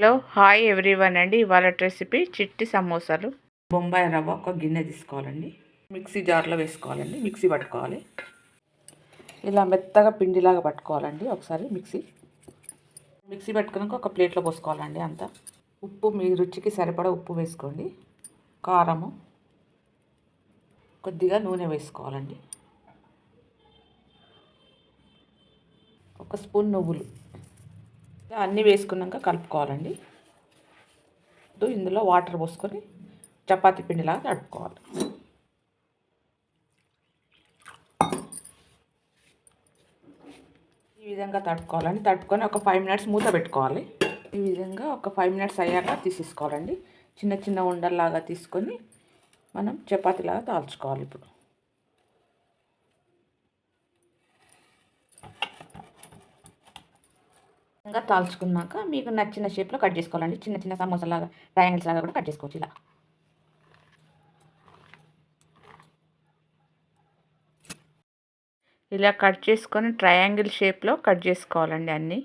Hello hi everyone అండి. ఇవాళ recipe చిట్టి సమోసాలు. బొంబాయి రవ్వ ఒక గిన్నె తీసుకోవాలండి. మిక్సీ జార్లో వేసుకోవాలండి. మిక్సీ పట్టుకోవాలి. ఇలా మెత్తగా పిండిలాగా పట్టుకోవాలండి ఒకసారి మిక్సీ. మిక్సీ పట్టుకున్నాక ఒక ప్లేట్లో పోసుకోవాలండి అంతా. ఉప్పు మీ రుచికి సరిపడా ఉప్పు వేసుకోండి. కారము. కొద్దిగా నూనె వేసుకోవాలండి. ఒక స్పూన్ నువ్వులు. అన్నీ వేసుకున్నాక కలుపుకోవాలండి. ఇందులో వాటర్ పోసుకొని చపాతీ పిండిలాగా తడుపుకోవాలి ఈ విధంగా తడుపుకోవాలండి. తడుపుకొని ఒక ఫైవ్ మినిట్స్ మూత పెట్టుకోవాలి. ఈ విధంగా ఒక ఫైవ్ మినిట్స్ అయ్యాక తీసేసుకోవాలండి. చిన్న చిన్న ఉండల్లాగా తీసుకొని మనం చపాతీలాగా తాల్చుకోవాలి ఇప్పుడు. ఇంకా తాల్చుకున్నాక మీకు నచ్చిన షేప్లో కట్ చేసుకోవాలండి. చిన్న చిన్న సమోసాలాగా ట్రయాంగిల్స్ లాగా కూడా కట్ చేసుకోవచ్చు ఇలా. ఇలా కట్ చేసుకొని ట్రయాంగిల్ షేప్లో కట్ చేసుకోవాలండి అన్నీ.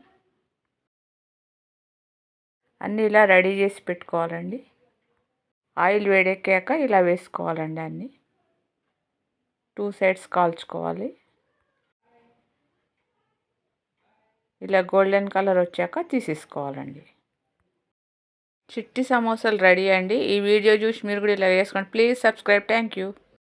అన్నీ ఇలా రెడీ చేసి పెట్టుకోవాలండి. ఆయిల్ వేడెక్కాక ఇలా వేసుకోవాలండి అన్నీ. టూ సైడ్స్ కాల్చుకోవాలి. ఇలా గోల్డెన్ కలర్ వచ్చాక తీసేసుకోవాలండి. చిట్టి సమోసాలు రెడీ అండి. ఈ వీడియో చూసి మీరు కూడా ఇలా వేసుకోండి ప్లీజ్ సబ్స్క్రైబ్. Thank you.